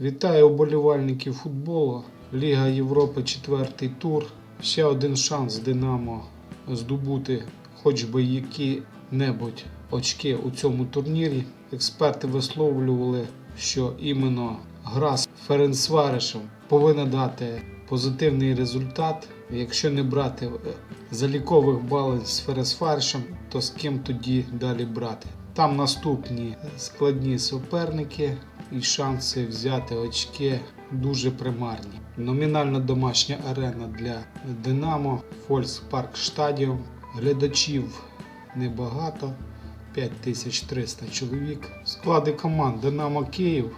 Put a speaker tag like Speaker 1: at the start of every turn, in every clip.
Speaker 1: Вітаю уболівальників футболу. Ліга Європи, четвертий тур. Ще один шанс Динамо здобути хоч би які-небудь очки у цьому турнірі. Експерти висловлювали, що іменно гра з Ференцваришем повинна дати позитивний результат. Якщо не брати е, залікових балів з Ференцваришем, то з ким тоді далі брати? Там наступні складні суперники і шанси взяти очки дуже примарні. Номінальна домашня арена для Динамо, Фолькспарк Стадіум. Глядачів небагато, 5300 чоловік. Склади команд Динамо Київ.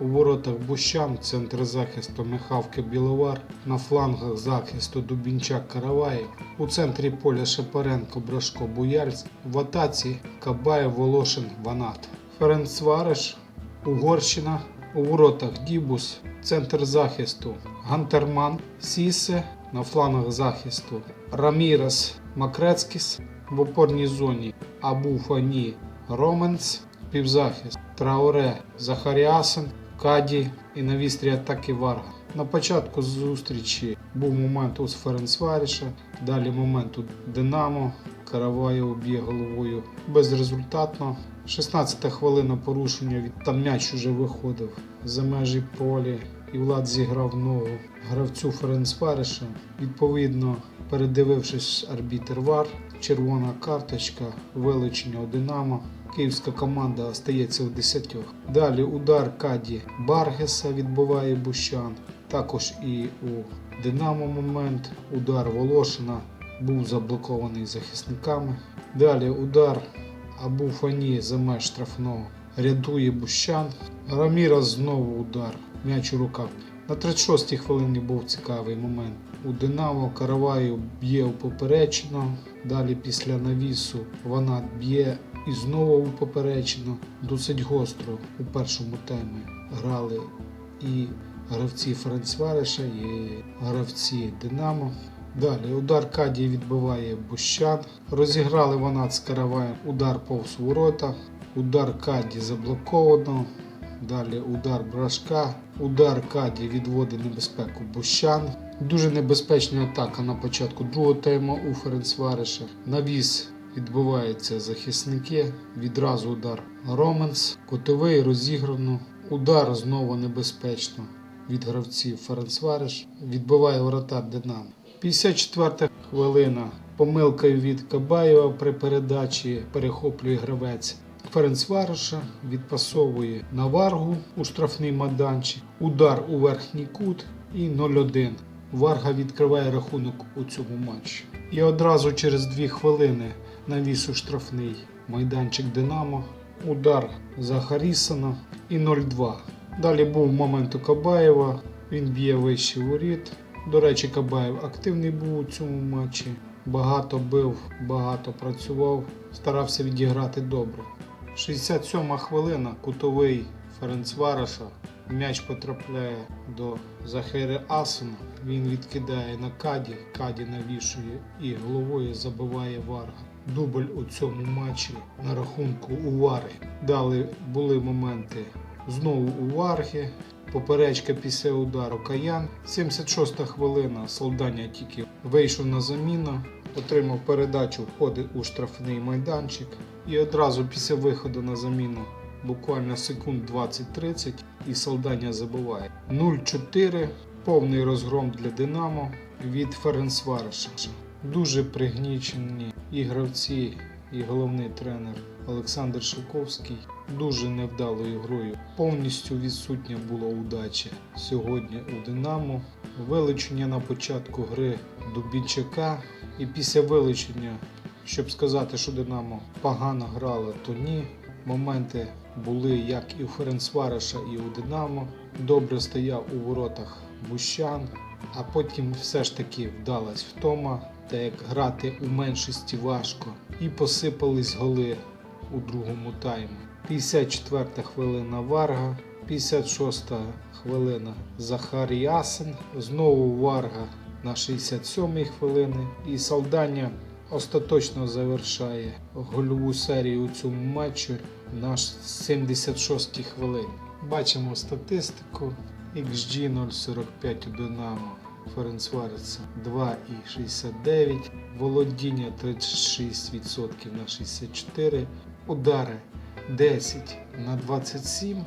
Speaker 1: У воротах Бущан, центр захисту Михавки Біловар, на флангах захисту Дубінчак Караваєв, у центрі поля Шепаренко Брашко Буяльськ, в атаці Кабаєв Волошин Ванат. Ференцвариш, Угорщина, у воротах Дібус, центр захисту Гантерман, Сісе, на флангах захисту Рамірес Макрецькіс, в опорній зоні Абу Фані Роменс, півзахист Трауре Захаріасен, Каді і на вістрі атаки Варга. На початку зустрічі був момент у Ференцваріша, далі момент у Динамо. Караваєв б'є головою безрезультатно. 16 хвилина порушення від там м'яч уже виходив за межі полі. І Влад зіграв ногу гравцю Ференцвариша. Відповідно, передивившись арбітер ВАР, червона карточка, вилучення у Динамо. Київська команда остається у 10. Далі удар Каді Баргеса відбиває Бущан. Також і у Динамо момент. Удар Волошина був заблокований захисниками. Далі удар Абу Фані за меж штрафного рятує Бущан. Раміра знову удар. М'яч у руках. На 36-й хвилині був цікавий момент. У Динамо Караваю б'є у поперечину. Далі після навісу вона б'є і знову у поперечину. Досить гостро у першому таймі грали і гравці Ференцвариша, і гравці Динамо. Далі удар Каді відбиває Бущан. Розіграли вона з Караваєм удар повз ворота. Удар Каді заблоковано. Далі удар Брашка. Удар Каді відводить небезпеку Бущан. Дуже небезпечна атака на початку другого тайму у Ференцвариша. Навіс відбиваються захисники. Відразу удар Роменс. Котовий розіграно. Удар знову небезпечно від гравців Ференцвариш. Відбиває вратар Динамо. 54 хвилина. Помилкою від Кабаєва при передачі перехоплює гравець Ференцвариша, відпасовує на Варгу у штрафний майданчик. Удар у верхній кут і 0-1. Варга відкриває рахунок у цьому матчі. І одразу через 2 хвилини навіс у штрафний майданчик Динамо. Удар Захарісона і 0-2. Далі був момент у Кабаєва. Він б'є вище воріт. До речі, Кабаєв активний був у цьому матчі. Багато бив, багато працював, старався відіграти добре. 67 хвилина, кутовий Ференцвараша. М'яч потрапляє до Захари Асена. Він відкидає на Каді, Каді навішує і головою забиває Варга. Дубль у цьому матчі на рахунку у Варги. Далі були моменти знову у Варги. Поперечка після удару Каян. 76 хвилина. Солдання тільки вийшов на заміну, отримав передачу, входить у штрафний майданчик. І одразу після виходу на заміну, буквально секунд 20-30, і Солдання забиває. 0-4. Повний розгром для Динамо від Ференцвариша. Дуже пригнічені і гравці, і головний тренер Олександр Шиковський дуже невдалою грою. Повністю відсутня була удача сьогодні у Динамо. Вилучення на початку гри Дубінчака. І після вилучення, щоб сказати, що Динамо погано грало, то ні. Моменти були як і у Ференцвариша, і у Динамо. Добре стояв у воротах Бущан, а потім все ж таки вдалась втома, та як грати у меншості важко. І посипались голи у другому таймі. 54 хвилина Варга, 56 хвилина Захарій Ясен, знову Варга на 67-й хвилини. І Салдання остаточно завершає гольову серію у цьому матчі на 76-й хвилині. Бачимо статистику. XG 045 у Динамо. Ференцвареца 2,69. Володіння 36% на 64. Удари 10 на 27.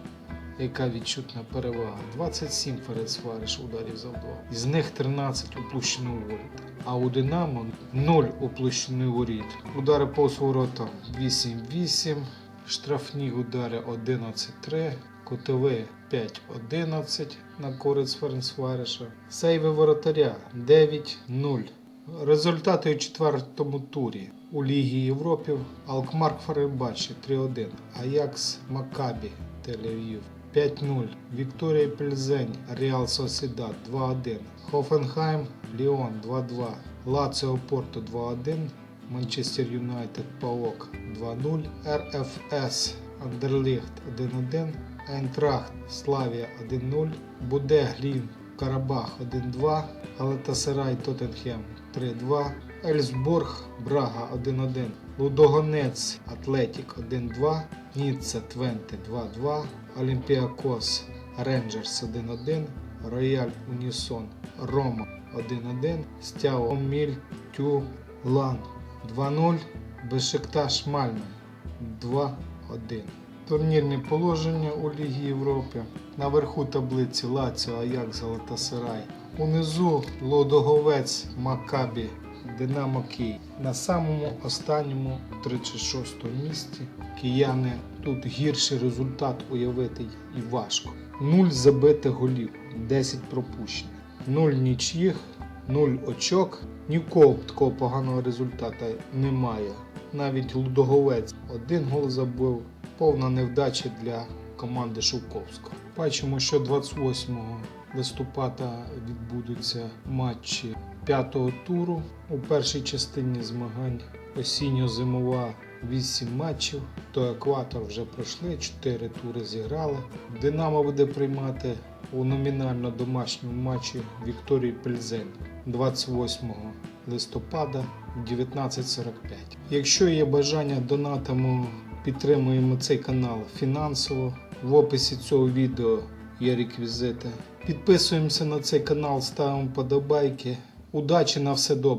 Speaker 1: Яка відчутна перевага? 27 Ференцвареш ударів завдав. Із них 13 у площину воріт. А у Динамо 0 у площину воріт. Удари по воротам 8-8. Штрафні удари 11-3. Котове 5-11 на користь Ференцвареша. Сейви воротаря 9-0. Результати у четвертому турі у Лігі Європи Алкмарк Ференбачі 3-1, Аякс Макабі Тель-Авів 5-0, Вікторія Пельзень Реал Сосідат 2-1, Хофенхайм Ліон 2-2, Лаціо Порто 2-1, Манчестер Юнайтед Паок 2-0, РФС Андерліхт 1-1, Айнтрахт Славія 1-0, Буде Глін Карабах 1-2, Галатасарай Тоттенхем 3-2, Ельсбург Брага 1-1, Лудогонець Атлетік 1-2, Ніцца Твенте 2-2, Олімпіакос Рейнджерс 1-1, Рояль Унісон Рома 1-1, Стяо Міль Тю Лан 2-0, Бешикташ Мальме 2-1. Турнірні положення у Лігі Європи. Наверху таблиці Лаціо, Аякс, Галатасарай. Унизу Лодоговець, Макабі, Динамо Київ. На самому останньому 36 місці кияни тут гірший результат уявити і важко. Нуль забитих голів, 10 пропущених, 0 нічїх, 0 очок. Ні в кого такого поганого результату немає. Навіть Лудоговець один гол забив. Повна невдача для команди Шовковського. Бачимо, що 28 листопада відбудуться матчі п'ятого туру. У першій частині змагань осінньо-зимова 8 матчів. То екватор вже пройшли, 4 тури зіграли. Динамо буде приймати у номінально домашньому матчі Вікторії Пельзень 28 листопада 19.45. Якщо є бажання донатимо, підтримуємо цей канал фінансово. В описі цього відео є реквізити. Підписуємося на цей канал, ставимо подобайки. Удачі на все добре!